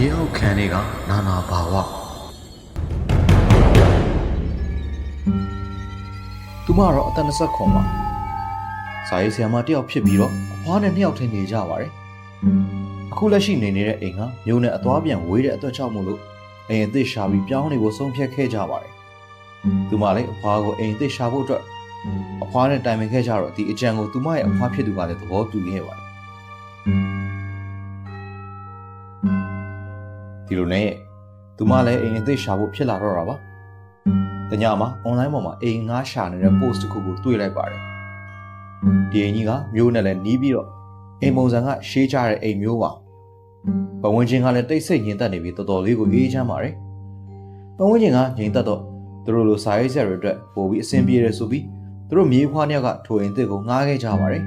ရေအောက်ခံတွေကနာနာဘာဝသူမတော့အသက်20ခွန်မှာစာရေးဆရာမတယောက်ဖြစ်ပြီးတော့အဖွားနဲ့နှစ်ယောက်ထင်နေကြပါတယ်အခုလက်ရှိနေနေတဲ့အိမ်ကမြို့နဲ့အသွားပြန်ဝေးတဲ့အတွက်ကြောင့်မို့လို့အိမ်အသစ်ရှာပြီးပြောင်းနေဖို့ဆုံးဖြတ်ခဲ့ကြပါတယ်သူမလည်းအဖွားကိုအိမ်အသစ်ရှာဖို့အတွက်အဖွားနဲ့တိုင်ပင်ခဲ့ကြတော့ဒီအကြံကိုသူမရဲ့အဖွားဖြစ်သူကလည်းသဘောတူခဲ့ပါတယ် ဒီလိုနဲ့သူမလည်းအိမ်အသစ်ရှာဖို့ဖြစ်လာတော့တာပါတညမှာ online ပေါ်မှာအိမ်ငါးရှာနေတဲ့ post တစ်ခုကိုတွေ့လိုက်ပါတယ်ဒီအိမ်ကြီးကမျိုးနဲ့လည်းနီးပြီးတော့အိမ်ပုံစံကရှေးကြတဲ့အိမ်မျိုးပါပဝန်းကျင်ကလည်းတိတ်ဆိတ်ငြိမ်သက်နေပြီးတော်တော်လေးကိုအေးချမ်းပါတယ်ပဝန်းကျင်ကငြိမ်သက်တော့သူတို့လိုစာရေးဆရာတွေအတွက်ပို့ပြီးအဆင်ပြေတယ်ဆိုပြီးသူတို့မြေးဖွားနှစ်ယောက်ကထိုအိမ်သစ်ကိုငှားခဲ့ကြပါတယ်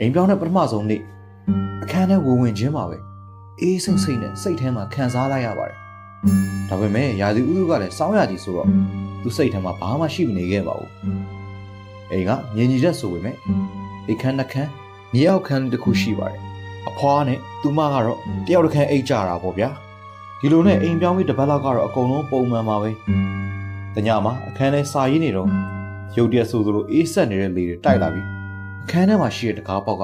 အိမ်ပြောင်းတဲ့ပထမဆုံးနေ့အခန်းထဲဝင်ဝင်ချင်းပါပဲ အေးစိတ်စိတ်နဲ့စိတ်ထဲမှာခံစားလိုက်ရပါတယ်ဒါပေမဲ့ရာသီဥတုကလည်းစောင်းရသည်ဆိုတော့သူစိတ်ထဲမှာဘာမှရှိမနေခဲ့ပါဘူးအိမ်ကမြင်ကြီးချက်ဆိုပေမဲ့အိမ်ခန်းနှစ်ခန်းမြေအောက်ခန်းတစ်ခုရှိပါတယ်အဖွားနဲ့သူမကတော့တယောက်တစ်ခန်းအိတ်ကြတာပေါ့ဗျာဒီလိုနဲ့အိမ်ပြောင်းပြီးတစ်ပတ်လောက်ကတော့အကုန်လုံးပုံမှန်ပါပဲတညမှာအခန်းထဲစာရေးနေတော့ရုတ်တရက်ဆိုသလိုအေးဆက်နေတဲ့လေတွေတိုက်လာပြီးအခန်းထဲမှာရှိတဲ့တကားပေါက်က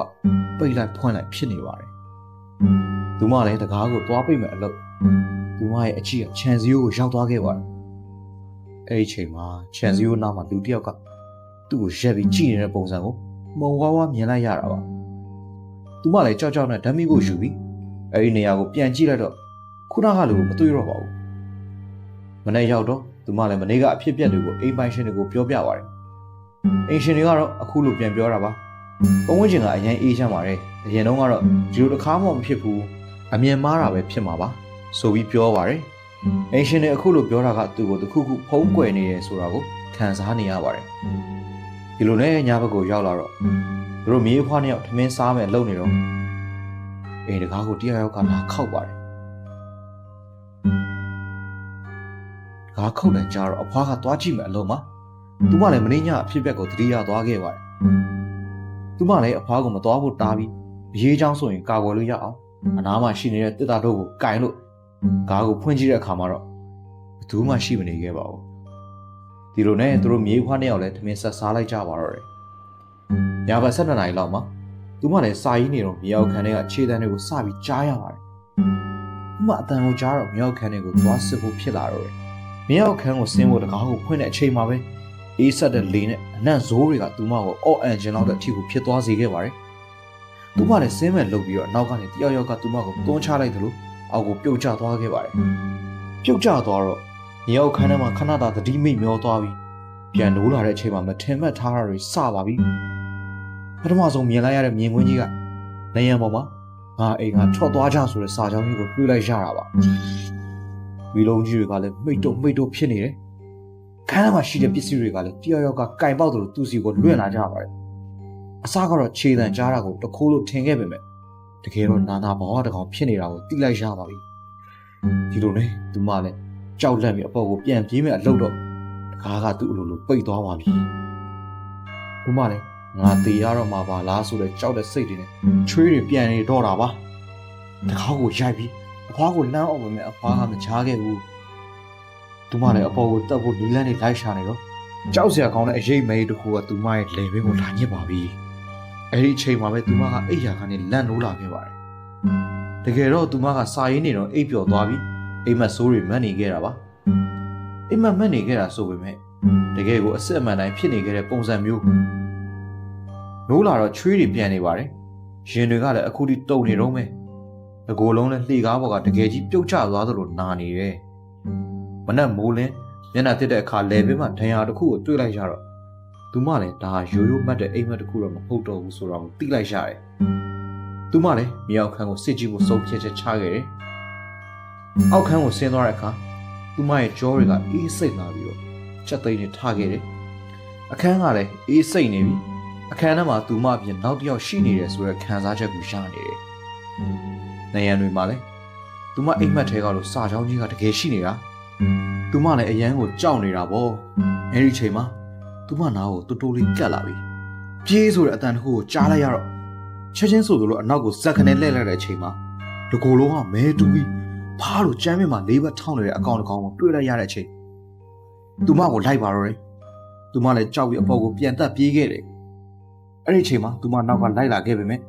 ပိတ်လိုက်ဖွင့်လိုက်ဖြစ်နေပါတယ် သူမလည်းတကားကိုသွားပိတ်မဲ့အလုပ်သူမရဲ့အချီကခြံစည်းရိုးကိုရောက်သွားခဲ့ပါတယ်အဲ့ဒီချိန်မှာခြံစည်းရိုးနားမှာလူတစ်ယောက်ကသူ့ကိုရက်ပြီးကြည့်နေတဲ့ပုံစံကိုမှုံဝါးဝါမြင်လိုက်ရတာပါသူမလည်းကြောက်ကြောက်နဲ့ဓာတ်မိဖို့ယူပြီးအဲ့ဒီနေရာကိုပြန်ကြည့်လိုက်တော့ခုနကလူကိုမတွေ့တော့ပါဘူးမနေ့ရောက်တော့သူမလည်းမနေ့ကအဖြစ်အပျက်တွေကိုအိမ်ပိုင်ရှင်တွေကိုပြောပြပါတယ်အိမ်ရှင်တွေကတော့အခုလိုပြန်ပြောတာပါပုံဝင်ချင်ကအရင်အေးချမ်းပါတယ်အရင်တုန်းကတော့ဒီလိုတစ်ခါမှမဖြစ်ဘူး အမြင်မှားတာပဲဖြစ်မှာပါဆိုပြီးပြောပါတယ်အိမ်ရှင်တွေအခုလိုပြောတာကသူ့ကိုတခုခုဖုံးကွယ်နေတယ်ဆိုတာကိုခံစားနေရပါတယ်ဒီလိုနဲ့ညဘက်ကိုရောက်လာတော့သူတို့မြေးဖွားနှစ်ယောက်ထမင်းစားမယ်လုပ်နေတော့အိမ်တကားကိုတရားရောက်ကလာခောက်ပါတယ်။ကားခုတ်တယ်ကြားတော့အဖွားကသွားကြည့်မယ်အလုံးမှာ။သူမလည်းမင်းညအဖြစ်အပျက်ကိုသတိရသွားခဲ့ပါတယ်။သူမလည်းအဖွားကိုမသွားဖို့တားပြီးအရေးချောင်းဆိုရင်ကာကွယ်လို့ရအောင် အနားမှာရှိနေတဲ့တစ်တာတို့ကိုကင်လို့ကားကိုဖွင့်ကြည့်တဲ့အခါမှာတော့ဘယ်သူမှရှိမနေခဲ့ပါဘူး။ဒီလိုနဲ့သူတို့မြေးဖွားနှစ်ယောက်လည်းထမင်းဆက်စားလိုက်ကြပါတော့တယ်။ညဘက်7နာရီလောက်မှာသူမလည်းစာရေးနေတော့မြေအောက်ခန်းထဲကခြေတန်းတွေကိုစပြီးကြားရပါတယ်။သူမအတန်ကိုကြားတော့မြေအောက်ခန်းတွေကိုသွားစစ်ဖို့ဖြစ်လာတော့တယ်။မြေအောက်ခန်းကိုဆင်းဖို့တကားကိုဖွင့်တဲ့အချိန်မှာပဲအေးဆက်တဲ့လေနဲ့အနံ့ဇိုးတွေကသူမကိုအော့အန်ဂျင်လောက်တဲ့အထိကိုဖြစ်သွားစေခဲ့ပါတယ်။ သူမလည်းဆင်းမဲ့လုပ်ပြီးတော့နောက်ကနေတယောက်ယောက်ကသူမကိုတွန်းချလိုက်သလိုအောက်ကိုပြုတ်ကျသွားခဲ့ပါတယ်။ပြုတ်ကျသွားတော့မြေအောက်ခန်းထဲမှာခဏတာသတိမိတ်မျောသွားပြီးပြန်နိုးလာတဲ့အချိန်မှာမထင်မှတ်ထားတာတွေစပါပြီ။ပထမဆုံးမြင်လိုက်ရတဲ့မြင်ကွင်းကြီးကနေရန်ပေါ်မှာငါအိမ်ကထွက်သွားကြဆိုတဲ့စာကြောင်းကြီးကိုတွေးလိုက်ရတာပါ။ဝီလုံးကြီးတွေကလည်းမိတ်တုံမိတ်တုံဖြစ်နေတယ်။ခန်းထဲမှာရှိတဲ့ပစ္စည်းတွေကလည်းတယောက်ယောက်ကကင်ပေါက်သလိုသူ့စီကိုလွင့်လာကြပါတယ်။ အစားကတော့ခြေတံကြားတာကိုတခိုးလို့ထင်ခဲ့ပေမဲ့တကယ်တော့နာနာဘောဝတကောင်ဖြစ်နေတာကိုသိလိုက်ရပါပြီ။ဒီလိုနဲ့သူမလည်းကြောက်လန့်ပြီးအပေါ်ကိုပြန်ပြေးမဲ့အလုပ်တော့တကားကသူ့အလိုလိုပိတ်သွားပါပြီ။သူမလည်းငါတေရတော့မှာပါလားဆိုတဲ့ကြောက်တဲ့စိတ်တွေနဲ့ချွေးတွေပြန်နေတော့တာပါ။တကားကိုရိုက်ပြီးအဖွားကိုလမ်းအောင်ပေမဲ့အဖွားကမချားခဲ့ဘူး။သူမလည်းအပေါ်ကိုတက်ဖို့နီလန်းနေလိုက်ရှာနေတော့ကြောက်စရာကောင်းတဲ့အရေးမဲတစ်ခုကသူမရဲ့လေဘင်းကိုလာညစ်ပါပြီ။ အဲဒီအချိန်မှာပဲသူမကအိပ်ရာကနေလန့်နိုးလာခဲ့ပါတယ်။တကယ်တော့သူမကစာရင်းနေတော့အိပ်ပျော်သွားပြီးအိမ်မက်ဆိုးတွေမက်နေခဲ့တာပါ။အိမ်မက်မက်နေခဲ့တာဆိုပေမဲ့တကယ်ကိုအစ်စ်အမှန်တိုင်းဖြစ်နေခဲ့တဲ့ပုံစံမျိုးနိုးလာတော့ချွေးတွေပြန်နေပါတယ်။ရင်တွေကလည်းအခုထိတုံနေတော့မယ်။အကိုယ်လုံးလည်းလှေကားပေါ်ကတကယ်ကြီးပြုတ်ကျသွားသလိုနာနေတယ်။မနက်မိုးလင်းမျက်နှာတစ်တဲ့အခါလဲပင်မှဒဏ်ရာတစ်ခုကိုတွေ့လိုက်ရတော့ သူမလည်းဒါရိုးရိုးမှတ်တဲ့အိမ်မက်တစ်ခုတော့မဟုတ်တော့ဘူးဆိုတော့သိလိုက်ရတယ်။သူမလည်းမြေအောက်ခန်းကိုစစ်ကြည့်ဖို့စုံဖြတ်ချက်ချခဲ့တယ်။အောက်ခန်းကိုဆင်းသွားတဲ့အခါသူမရဲ့ကြောတွေကအေးစိတ်လာပြီးတော့ချက်သိမ်းနေထားခဲ့တယ်။အခန်းကလည်းအေးစိတ်နေပြီ။အခန်းထဲမှာသူမအပြင်နောက်တစ်ယောက်ရှိနေတယ်ဆိုတဲ့ခံစားချက်ကိုရနေတယ်။နေရန်တွေမှာလည်းသူမအိမ်မက်ထဲကလို့စာချောင်းကြီးကတကယ်ရှိနေတာ။သူမလည်းအရန်ကိုကြောက်နေတာပေါ့။အဲဒီချိန်မှာ သူမနာကိုတူတူလေးကတ်လာပြီ။ပြေးဆိုတဲ့အတန်တစ်ခုကိုကြားလိုက်ရတော့ချက်ချင်းဆိုသလိုအနောက်ကိုဇက်ခနဲ့လှည့်လိုက်တဲ့အချိန်မှာတတကိုယ်လုံးကမဲတူးပြီးဖားလို့ကြမ်းမြင့်မှာလေးဘက်ထောင်းနေတဲ့အကောင်တစ်ကောင်ကိုတွေ့လိုက်ရတဲ့အချိန်သူမကိုလိုက်ပါတော့တယ်သူမလည်းကြောက်ပြီးအပေါ်ကိုပြန်တက်ပြေးခဲ့တယ်အဲ့ဒီအချိန်မှာသူမနောက်ကလိုက်လာခဲ့ပေမဲ့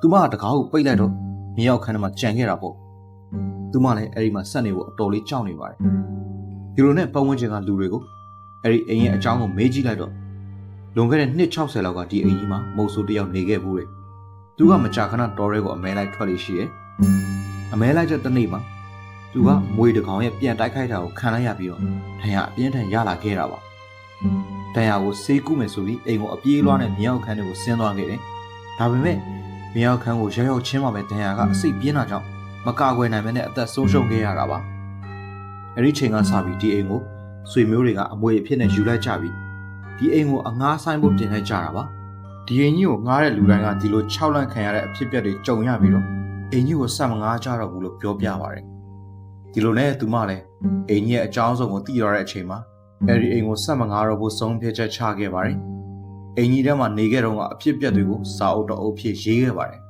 သူမကတကားကိုပိတ်လိုက်တော့မြေရောက်ခန်းထဲမှာကြံခဲ့တာပေါ့သူမလည်းအဲ့ဒီမှာဆက်နေဖို့အတော်လေးကြောက်နေပါတယ်ဒီလိုနဲ့ပတ်ဝန်းကျင်ကလူတွေကို အဲ့ဒီအိမ်ရဲ့အကြောင်းကိုမေးကြည့်လိုက်တော့လွန်ခဲ့တဲ့နှစ်60လောက်ကဒီအိမ်ကြီးမှာမုတ်ဆိုးတစ်ယောက်နေခဲ့ဘူးတယ်သူကမကြာခဏတော်ရဲကိုအမဲလိုက်ထွက်လို့ရှိတယ်အမဲလိုက်တဲ့တစ်နေ့မှာသူကမွေတကောင်ရဲ့ပြန်တိုက်ခိုက်တာကိုခံလိုက်ရပြီးတော့ဒဏ်ရာအပြင်းထန်ရလာခဲ့တာပါဒဏ်ရာကိုဆေးကုမယ်ဆိုပြီးအိမ်ကိုအပြေးလွှားနဲ့မြောက်ခန်းတွေကိုဆင်းသွားခဲ့တယ်ဒါပေမဲ့မြောက်ခန်းကိုရောက်ရောက်ချင်းမှပဲဒဏ်ရာကအစိတ်ပြင်းတာကြောင့်မကာကွယ်နိုင်မနဲ့အသက်ဆုံးရှုံးခဲ့ရတာပါအဲ့ဒီချိန်ကစပြီးဒီအိမ်ကို ဆွေမျိုးတွေကအမွေအဖြစ်နဲ့ယူလိုက်ကြပြီးဒီအိမ်ကိုအငားဆိုင်ဖို့တင်လိုက်ကြတာပါဒီအိမ်ကြီးကိုငားတဲ့လူတိုင်းကဒီလို6လန့်ခံရတဲ့အဖြစ်အပျက်တွေကြုံရပြီးတော့အိမ်ကြီးကိုဆက်မငားကြတော့ဘူးလို့ပြောပြပါတယ်ဒီလိုနဲ့သူမလည်းအိမ်ကြီးရဲ့အကြောင်းဆုံးကိုသိရတဲ့အချိန်မှာအဲ့ဒီအိမ်ကိုဆက်မငားတော့ဘူးဆုံးဖြတ်ချက်ချခဲ့ပါတယ်အိမ်ကြီးထဲမှာနေခဲ့တော့ကအဖြစ်အပျက်တွေကိုစာအုပ်တော်အုပ်ဖြစ်ရေးခဲ့ပါတယ်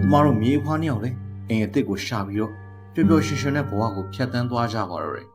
သူမတို့မြေဖွားနှစ်ယောက်လည်းအိမ်အစ်စ်ကိုရှာပြီးတော့ပျော်ပျော်ရွှင်ရွှင်နဲ့ဘဝကိုဖျက်ဆီးသွားကြပါတော့တယ်